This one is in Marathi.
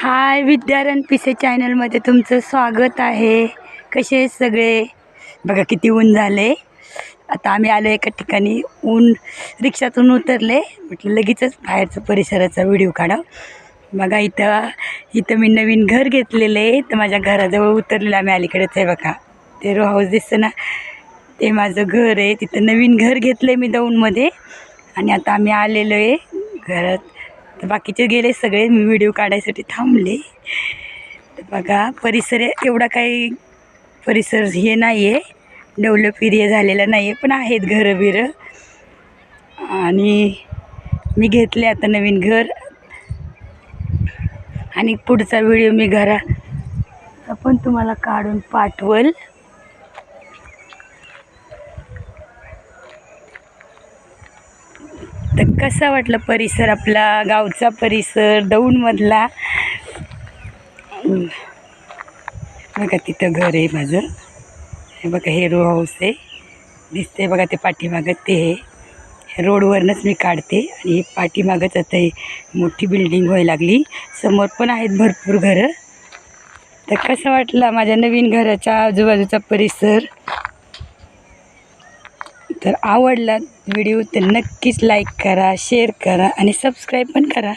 हाय विद्यारण पिसे चॅनलमध्ये तुमचं स्वागत आहे. कसे सगळे? बघा किती ऊन झाले. आता आम्ही आलो एका ठिकाणी ऊन रिक्षातून उतरले. म्हटलं लगेचच बाहेरचं परिसराचा व्हिडिओ काढाव. बघा इथं इथं मी नवीन घर घेतलेलं आहे. तर माझ्या घराजवळ उतरलेलं आम्ही अलीकडेच आहे बघा. ते रो हाऊस दिसतं ना? ते माझं घर आहे. तिथं नवीन घर घेतलं आहे मी दौंडमध्ये आणि आता आम्ही आलेलो आहे घरात. तर बाकीचे गेले सगळे मी व्हिडिओ काढायसाठी थांबले. तर बघा परिसर एवढा काही परिसर हे नाही आहे डेव्हलप एरिया झालेला नाही आहे पण आहेत घरं बिरं आणि मी घेतले आता नवीन घर. आणि पुढचा व्हिडिओ मी घरा पण तुम्हाला काढून पाठवल. तर कसा वाटला परिसर आपला? गावचा परिसर दौंडमधला? बघा तिथं घर आहे माझं हे बघा हे रो हाऊस आहे. दिसते बघा ते पाठीमागं ते हे रोडवरनंच मी काढते आणि हे पाठीमागंच आता हे मोठी बिल्डिंग व्हायला लागली. समोर पण आहेत भरपूर घरं. तर कसं वाटलं माझ्या नवीन घराच्या आजूबाजूचा परिसर? तर आवडला व्हिडिओ तर नक्कीच लाईक करा शेअर करा आणि सबस्क्राईब पण करा.